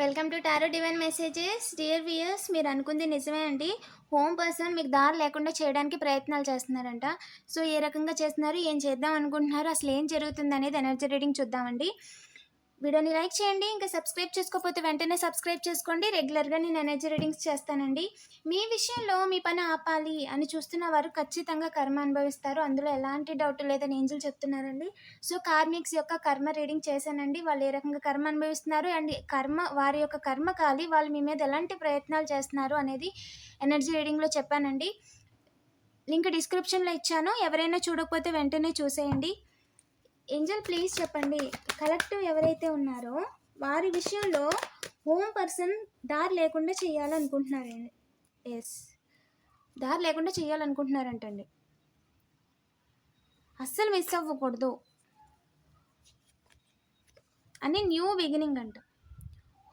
Welcome to tarot divine messages dear viewers మీరు అనుకుంది నిజమే అండి. హోమ్ పర్సన్ మీకు దారి లేకుండా చేయడానికి ప్రయత్నాలు చేస్తున్నారంట. సో ఏ రకంగా చేస్తున్నారు ఏం చేద్దాం అనుకుంటున్నారు అసలు ఏం జరుగుతుంది అనేది ఎనర్జీ రీడింగ్ చూద్దామండి. వీడియోని లైక్ చేయండి ఇంకా సబ్స్క్రైబ్ చేసుకోకపోతే వెంటనే సబ్స్క్రైబ్ చేసుకోండి. రెగ్యులర్గా నేను ఎనర్జీ రీడింగ్స్ చేస్తానండి. మీ విషయంలో మీ పని ఆపాలి అని చూస్తున్న వారు ఖచ్చితంగా కర్మ అనుభవిస్తారు. అందులో ఎలాంటి డౌట్ లేదని ఏంజల్ చెప్తున్నారండి. సో కార్మిక్స్ యొక్క కర్మ రీడింగ్ చేశానండి. వాళ్ళు ఏ రకంగా కర్మ అనుభవిస్తున్నారు అండ్ కర్మ వారి యొక్క కర్మ కాలి వాళ్ళు మీ మీద ఎలాంటి ప్రయత్నాలు చేస్తున్నారు అనేది ఎనర్జీ రీడింగ్లో చెప్పానండి. లింక్ డిస్క్రిప్షన్లో ఇచ్చాను. ఎవరైనా చూడకపోతే వెంటనే చూసేయండి. ఏంజల్ ప్లీజ్ చెప్పండి. కలెక్టివ్ ఎవరైతే ఉన్నారో వారి విషయంలో హోమ్ పర్సన్ దారి లేకుండా చేయాలనుకుంటున్నారు ఎస్ దారి లేకుండా చేయాలనుకుంటున్నారంటండి. అస్సలు మిస్ అవ్వకూడదు. అని న్యూ బిగినింగ్ అంట.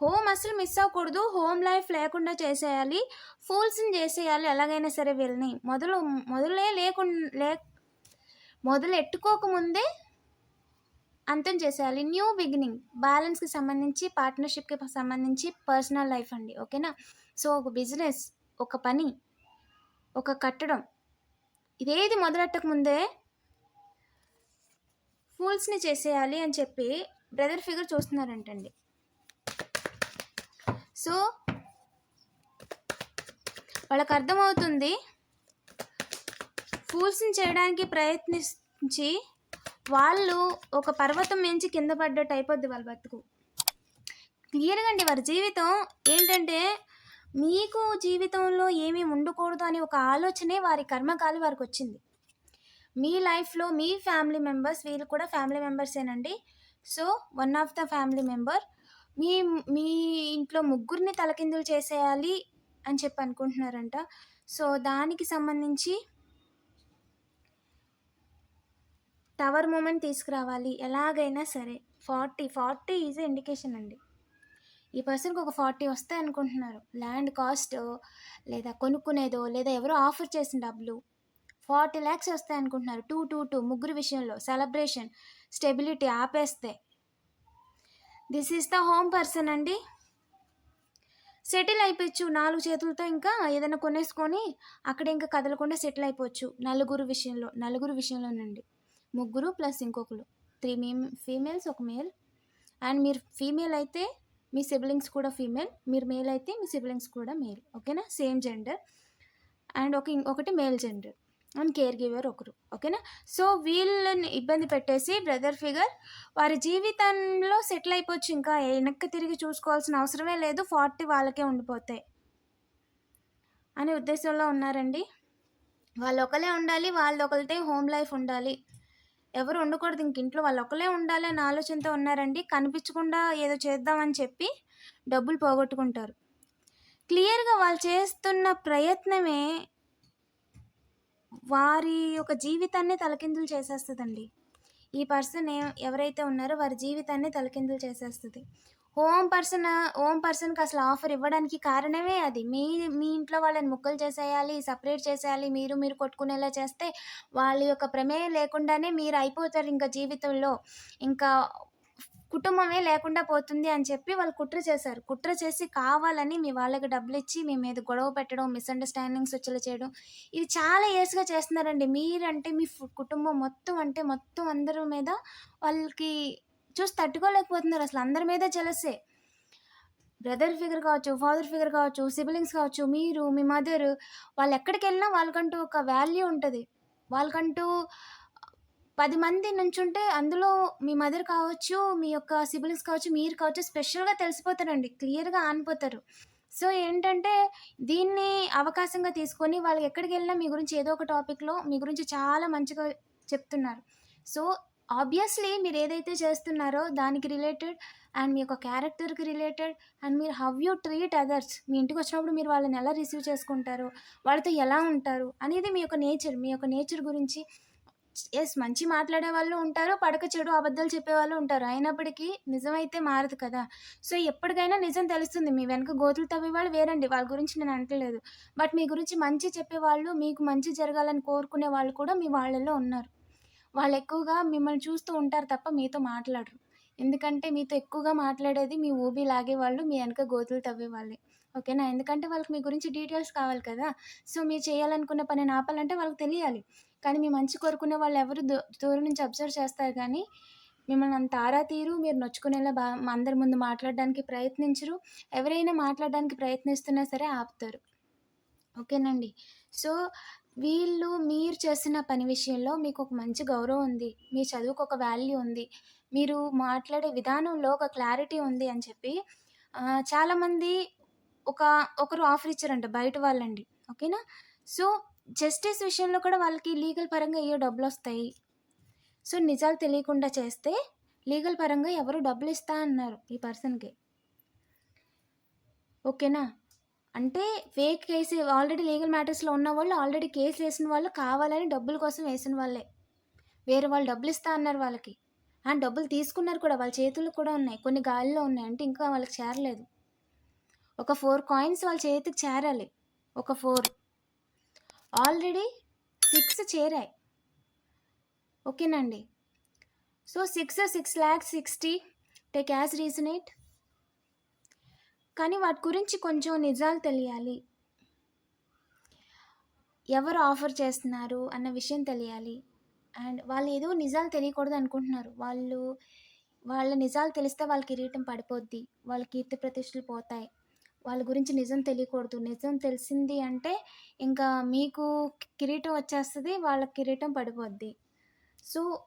హోమ్ అసలు మిస్ అవ్వకూడదు. హోమ్ లైఫ్ లేకుండా చేసేయాలి. ఫూల్స్ని చేసేయాలి. ఎలాగైనా సరే వీళ్ళని. మొదలు మొదలే లేకుండా లే మొదలు ఎట్టుకోకముందే అంతం చేసేయాలి. New beginning. బ్యాలెన్స్కి సంబంధించి పార్ట్నర్షిప్కి సంబంధించి పర్సనల్ లైఫ్ అండి. ఓకేనా? సో ఒక బిజినెస్ ఒక పని ఒక కట్టడం ఇదేది మొదలెట్టక ముందే ఫూల్స్ని చేసేయాలి అని చెప్పి బ్రదర్ ఫిగర్ చూస్తున్నారంటండి. సో వాళ్ళకి అర్థమవుతుంది ఫూల్స్ని చేయడానికి ప్రయత్నించి వాళ్ళు ఒక పర్వతం మించి కింద పడ్డట్టు అయిపోద్ది వాళ్ళ బతుకు. క్లియర్గా అండి వారి జీవితం? ఏంటంటే మీకు జీవితంలో ఏమీ ఉండకూడదు అని ఒక ఆలోచనే వారి కర్మకాలి వారికి వచ్చింది. మీ లైఫ్లో మీ ఫ్యామిలీ మెంబర్స్ వీళ్ళు కూడా family మెంబర్సేనండి so one of the family member మీ మీ ఇంట్లో ముగ్గురిని తలకిందులు చేసేయాలి అని చెప్పి అనుకుంటున్నారంట. సో దానికి సంబంధించి టవర్ మూమెంట్ తీసుకురావాలి ఎలాగైనా సరే. ఫార్టీ ఫార్టీ ఈజ్ ఇండికేషన్ అండి. ఈ పర్సన్కి ఒక ఫార్టీ వస్తాయి అనుకుంటున్నారు. ల్యాండ్ కాస్ట్ లేదా కొనుక్కునేదో లేదా ఎవరో ఆఫర్ చేసిన డబ్బులు ఫార్టీ ల్యాక్స్ వస్తాయి అనుకుంటున్నారు. టూ టూ టూ ముగ్గురు విషయంలో సెలబ్రేషన్ స్టెబిలిటీ ఆపేస్తే. This is the home person అండి. సెటిల్ అయిపోవచ్చు నాలుగు చేతులతో ఇంకా ఏదైనా కొనేసుకొని అక్కడ ఇంకా కదలకుండా సెటిల్ అయిపోవచ్చు నలుగురు విషయంలో నలుగురు విషయంలోనండి. ముగ్గురు ప్లస్ ఇంకొకరు. త్రీ మీ ఫీమేల్స్ ఒక మేల్. అండ్ మీరు ఫీమేల్ అయితే మీ సిబ్లింగ్స్ కూడా ఫీమేల్. మీరు మేల్ అయితే మీ సిబ్లింగ్స్ కూడా మేల్. ఓకేనా? Same gender. అండ్ ఒక ఒకటి male gender. And care giver ఒకరు. ఓకేనా? సో వీళ్ళని ఇబ్బంది పెట్టేసి బ్రదర్ ఫిగర్ వారి జీవితంలో సెటిల్ అయిపోవచ్చు ఇంకా. వెనక్కి తిరిగి చూసుకోవాల్సిన అవసరమే లేదు. ఫార్టీ వాళ్ళకే ఉండిపోతాయి అనే ఉద్దేశంలో ఉన్నారండి. వాళ్ళు ఒకలే ఉండాలి వాళ్ళు ఒకరితే హోమ్ లైఫ్ ఉండాలి. ఎవరు ఉండకూడదు. ఇంక ఇంట్లో వాళ్ళు ఒకలే ఉండాలి అనే ఆలోచనతో ఉన్నారండి. కనిపించకుండా ఏదో చేద్దామని చెప్పి డబ్బులు పోగొట్టుకుంటారు. క్లియర్గా వాళ్ళు చేస్తున్న ప్రయత్నమే వారి యొక్క జీవితాన్ని తలకిందులు చేసేస్తుందండి. ఈ పర్సన్ ఎవరైతే ఉన్నారో వారి జీవితాన్ని తలకిందులు చేసేస్తుంది. హోమ్ పర్సన్ హోమ్ పర్సన్కి అసలు ఆఫర్ ఇవ్వడానికి కారణమే అది. మీ మీ ఇంట్లో వాళ్ళని ముక్కలు చేసేయాలి సపరేట్ చేసేయాలి మీరు మీరు కొట్టుకునేలా చేస్తే వాళ్ళ యొక్క ప్రమేయం లేకుండానే మీరు అయిపోతారు ఇంకా జీవితంలో. ఇంకా కుటుంబమే లేకుండా పోతుంది అని చెప్పి వాళ్ళు కుట్ర చేశారు. కుట్ర చేసి కావాలని మీ వాళ్ళకి డబ్బులు ఇచ్చి మీ మీద గొడవ పెట్టడం మిస్అండర్స్టాండింగ్స్ వచ్చేలా చేయడం ఇది చాలా ఇయర్స్గా చేస్తున్నారండి. మీరంటే మీ కుటుంబం మొత్తం అంటే మొత్తం అందరి మీద వాళ్ళకి చూసి తట్టుకోలేకపోతున్నారు అసలు అందరి మీద జలసే. బ్రదర్ ఫిగర్ కావచ్చు ఫాదర్ ఫిగర్ కావచ్చు సిబ్లింగ్స్ కావచ్చు మీరు మీ మదర్ వాళ్ళు ఎక్కడికి వెళ్ళినా వాళ్ళకంటూ ఒక వాల్యూ ఉంటుంది. వాళ్ళకంటూ పది మంది నుంచుంటే అందులో మీ మదర్ కావచ్చు మీ యొక్క సిబ్లింగ్స్ కావచ్చు మీరు కావచ్చు స్పెషల్గా తెలిసిపోతారండి క్లియర్గా ఆనిపోతారు. సో ఏంటంటే దీన్ని అవకాశంగా తీసుకొని వాళ్ళు ఎక్కడికి వెళ్ళినా మీ గురించి ఏదో ఒక టాపిక్లో మీ గురించి చాలా మంచిగా చెప్తున్నారు. సో ఆబ్వియస్లీ మీరు ఏదైతే చేస్తున్నారో దానికి రిలేటెడ్ అండ్ మీ యొక్క క్యారెక్టర్కి రిలేటెడ్ అండ్ మీరు హవ్ యూ ట్రీట్ అదర్స్ మీ ఇంటికి వచ్చినప్పుడు మీరు వాళ్ళని ఎలా రిసీవ్ చేసుకుంటారు వాళ్ళతో ఎలా ఉంటారు అనేది మీ యొక్క నేచర్ మీ యొక్క నేచర్ గురించి ఎస్ మంచి మాట్లాడే వాళ్ళు ఉంటారు పడక చెడు అబద్ధాలు చెప్పే వాళ్ళు ఉంటారు. అయినప్పటికీ నిజమైతే మారదు కదా. సో ఎప్పటికైనా నిజం తెలుస్తుంది. మీ వెనక గోతులు తవ్వే వాళ్ళు వేరండి. వాళ్ళ గురించి నేను అంటలేదు బట్ మీ గురించి మంచి చెప్పేవాళ్ళు మీకు మంచి జరగాలని కోరుకునే వాళ్ళు కూడా మీ వాళ్ళలో ఉన్నారు. వాళ్ళు ఎక్కువగా మిమ్మల్ని చూస్తూ ఉంటారు తప్ప మీతో మాట్లాడరు ఎందుకంటే మీతో ఎక్కువగా మాట్లాడేది మీ ఊబి లాగేవాళ్ళు, మీ వెనక గోతులు తవ్వేవాళ్ళే. ఓకేనా? ఎందుకంటే వాళ్ళకి మీ గురించి డీటెయిల్స్ కావాలి కదా! సో, మీరు చేయాలనుకున్న పనిని ఆపాలంటే వాళ్ళకి తెలియాలి. కానీ మీ మంచి కోరుకునే వాళ్ళు ఎవరు దూ దూరం నుంచి అబ్జర్వ్ చేస్తారు కానీ, మిమ్మల్ని అంత ఆరా తీరు మీరు నొచ్చుకునేలా బా అందరి ముందు మాట్లాడడానికి ప్రయత్నించరు. ఎవరైనా మాట్లాడడానికి ప్రయత్నిస్తున్నా సరే ఆపుతారు. ఓకేనండి. సో, వీళ్ళు మీరు చేసిన పని విషయంలో మీకు ఒక మంచి గౌరవం ఉంది. మీ చదువుకు ఒక వాల్యూ ఉంది. మీరు మాట్లాడే విధానంలో ఒక క్లారిటీ ఉంది అని చెప్పి చాలామంది ఒక ఒకరు ఆఫర్ ఇచ్చారంట బయట వాళ్ళండి. ఓకేనా? సో, జస్టిస్ విషయంలో కూడా వాళ్ళకి లీగల్ పరంగా ఇవ్వో డబ్బులు వస్తాయి సో, నిజాలు తెలియకుండా చేస్తే లీగల్ పరంగా ఎవరు డబ్బులు ఇస్తా అన్నారు ఈ పర్సన్‌కి. ఓకేనా? అంటే ఫేక్ కేసు ఆల్రెడీ లీగల్ మ్యాటర్స్‌లో ఉన్న వాళ్ళు ఆల్రెడీ కేసులేసిన వాళ్ళు కావాలని డబ్బుల కోసం వేసిన వాళ్ళే. వేరే వాళ్ళు డబ్బులు ఇస్తా అన్నారు వాళ్ళకి. అండ్ డబ్బులు తీసుకున్నారు కూడా. వాళ్ళ చేతులు కూడా ఉన్నాయి. కొన్ని గాలిలో ఉన్నాయి. అంటే ఇంకా వాళ్ళకి చేరలేదు. ఒక ఫోర్ కాయిన్స్ వాళ్ళ చేతికి చేరాలి. ఒక ఫోర్ ఆల్రెడీ సిక్స్ చేరాయి. ఓకేనండి. So, 6 6,60,000 take as reason it. కానీ వాటి గురించి కొంచెం నిజాలు తెలియాలి. ఎవరు ఆఫర్ చేస్తున్నారు అన్న విషయం తెలియాలి. అండ్ వాళ్ళు ఏదో నిజాలు తెలియకూడదు అనుకుంటున్నారు. వాళ్ళు వాళ్ళ నిజాలు తెలిస్తే వాళ్ళ కిరీటం పడిపోద్ది. వాళ్ళ కీర్తి ప్రతిష్టలు పోతాయి. వాళ్ళ గురించి నిజం తెలియకూడదు. నిజం తెలిసింది అంటే ఇంకా మీకు కిరీటం వచ్చేస్తుంది వాళ్ళ కిరీటం పడిపోద్ది. సో,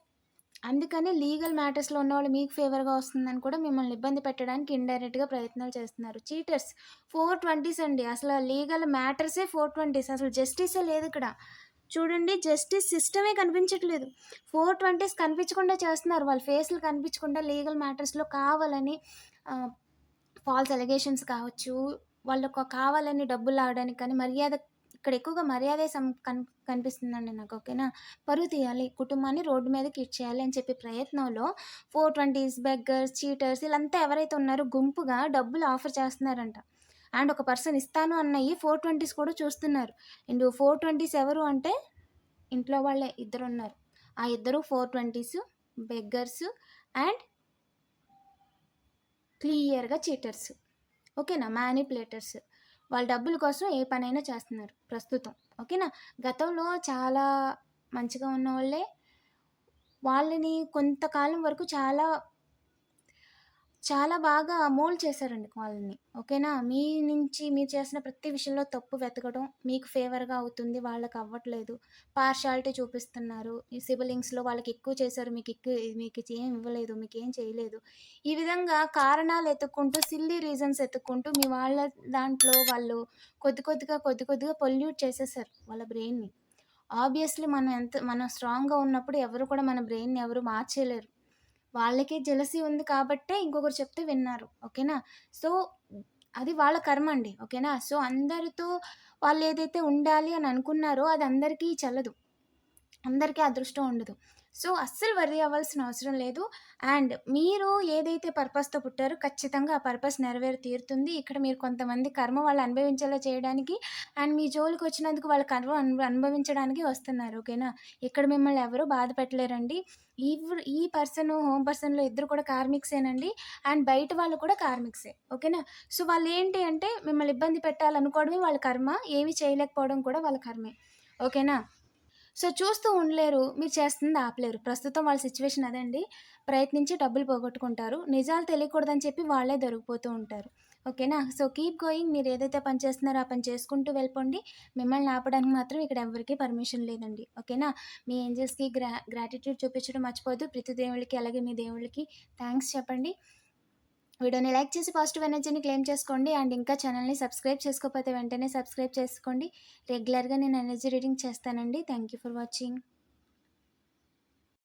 అందుకని లీగల్ మ్యాటర్స్‌లో ఉన్నవాళ్ళు మీకు ఫేవర్‌గా వస్తుందని కూడా మిమ్మల్ని ఇబ్బంది పెట్టడానికి ఇండైరెక్ట్‌గా ప్రయత్నాలు చేస్తున్నారు. చీటర్స్ 420స్ అండి. అసలు లీగల్ మ్యాటర్సే 420స్ అసలు జస్టిసే లేదు ఇక్కడ చూడండి జస్టిస్ సిస్టమే కనిపించట్లేదు. 420స్ కనిపించకుండా చేస్తున్నారు. వాళ్ళ ఫేస్‌లు కనిపించకుండా లీగల్ మ్యాటర్స్‌లో కావాలని ఫాల్స్ అలిగేషన్స్ కావచ్చు. వాళ్ళకు కావాలని డబ్బులు లాగడానికి కానీ మర్యాద ఇక్కడ ఎక్కువగా మర్యాద సం కన్ కనిపిస్తుందండి నాకు. ఓకేనా? పరువు తీయాలి. కుటుంబాన్ని రోడ్డు మీదకి ఇచ్చేయాలి అని చెప్పే ప్రయత్నంలో 420స్, బెగ్గర్స్, చీటర్స్ వీళ్ళంతా ఎవరైతే ఉన్నారో గుంపుగా డబ్బులు ఆఫర్ చేస్తున్నారంట. అండ్ ఒక పర్సన్ ఇస్తాను అన్నాయి ఫోర్ ట్వంటీస్ కూడా చూస్తున్నారు. అండ్ 420స్ ఎవరు అంటే ఇంట్లో వాళ్ళే ఇద్దరు ఉన్నారు ఆ ఇద్దరు 420స్, బెగ్గర్స్ అండ్ క్లియర్‌గా చీటర్స్. ఓకేనా? మ్యానిపులేటర్స్ వాళ్ళ డబ్బుల కోసం ఏ పనైనా చేస్తున్నారు ప్రస్తుతం. ఓకేనా? గతంలో చాలా మంచిగా ఉన్న వాళ్ళే వాళ్ళని కొంతకాలం వరకు చాలా చాలా బాగా మోల్డ్ చేశారండి వాళ్ళని. ఓకేనా? మీ నుంచి మీరు చేసిన ప్రతి విషయంలో తప్పు వెతకడం మీకు ఫేవర్‌గా అవుతుంది. వాళ్ళకి అవ్వట్లేదు. పార్షియాలిటీ చూపిస్తున్నారు. ఈ సిబిలింగ్స్లో వాళ్ళకి ఎక్కువ చేశారు. మీకు ఎక్కువ మీకు ఏం ఇవ్వలేదు. మీకు ఏం చేయలేదు. ఈ విధంగా కారణాలు ఎత్తుక్కుంటూ సిల్లీ రీజన్స్ ఎత్తుక్కుంటూ మీ వాళ్ళ దాంట్లో వాళ్ళు కొద్ది కొద్దిగా, కొద్ది కొద్దిగా పొల్యూట్ చేసేసారు వాళ్ళ బ్రెయిన్‌ని. ఆబ్వియస్‌లీ మనం ఎంత మనం స్ట్రాంగ్‌గా ఉన్నప్పుడు ఎవరు కూడా మన బ్రెయిన్‌ని ఎవరు మార్చేయలేరు. వాళ్ళకే జెలసీ ఉంది కాబట్టే ఇంకొకరు చెప్తే విన్నారు. ఓకేనా? సో, అది వాళ్ళ కర్మ అండి. ఓకేనా? సో, అందరితో వాళ్ళు ఏదైతే ఉండాలి అని అనుకున్నారో అది అందరికీ చల్లదు అందరికీ అదృష్టం ఉండదు. సో, అస్సలు వర్రీ అవ్వాల్సిన అవసరం లేదు. అండ్ మీరు ఏదైతే పర్పస్‌తో పుట్టారో ఖచ్చితంగా ఆ పర్పస్ నెరవేరు తీరుతుంది. ఇక్కడ మీరు కొంతమంది కర్మ వాళ్ళు అనుభవించేలా చేయడానికి అండ్ మీ జోలికి వచ్చినందుకు వాళ్ళ కర్మ అను అనుభవించడానికి వస్తున్నారు. ఓకేనా? ఇక్కడ మిమ్మల్ని ఎవరు బాధ పెట్టలేరండి. ఈ ఈ పర్సన్, హోమ్ పర్సన్‌లో ఇద్దరు కూడా కార్మిక్సేనండి. అండ్ బయట వాళ్ళు కూడా కార్మిక్సే. ఓకేనా? సో, వాళ్ళు ఏంటి అంటే మిమ్మల్ని ఇబ్బంది పెట్టాలనుకోవడమే వాళ్ళ కర్మ. ఏమి చేయలేకపోవడం కూడా వాళ్ళ కర్మే. ఓకేనా? సో, చూస్తూ ఉండలేరు. మీరు చేస్తుంది ఆపలేరు. ప్రస్తుతం వాళ్ళ సిట్యుయేషన్ అదండి. ప్రయత్నించి డబ్బులు పోగొట్టుకుంటారు. నిజాలు తెలియకూడదని చెప్పి వాళ్ళే దొరికిపోతూ ఉంటారు. ఓకేనా? So, keep going. మీరు ఏదైతే పని చేస్తున్నారో ఆ పని చేసుకుంటూ వెళ్ళిపోండి. మిమ్మల్ని ఆపడానికి మాత్రం ఇక్కడ ఎవరికీ పర్మిషన్ లేదండి. ఓకేనా? మీ ఏంజల్స్కి గ్రా గ్రాటిట్యూడ్ చూపించడం మర్చిపోద్దు ప్రతి దేవుళ్ళకి అలాగే మీ దేవుళ్ళకి థ్యాంక్స్ చెప్పండి. వీడియోని లైక్ చేసి పాజిటివ్ ఎనర్జీని క్లెయిమ్ చేసుకోండి. అండ్ ఇంకా ఛానల్‌ని సబ్స్క్రైబ్ చేసుకోకపోతే వెంటనే సబ్స్క్రైబ్ చేసుకోండి. రెగ్యులర్‌గా నేను ఎనర్జీ రీడింగ్ చేస్తానండి. Thank you for watching.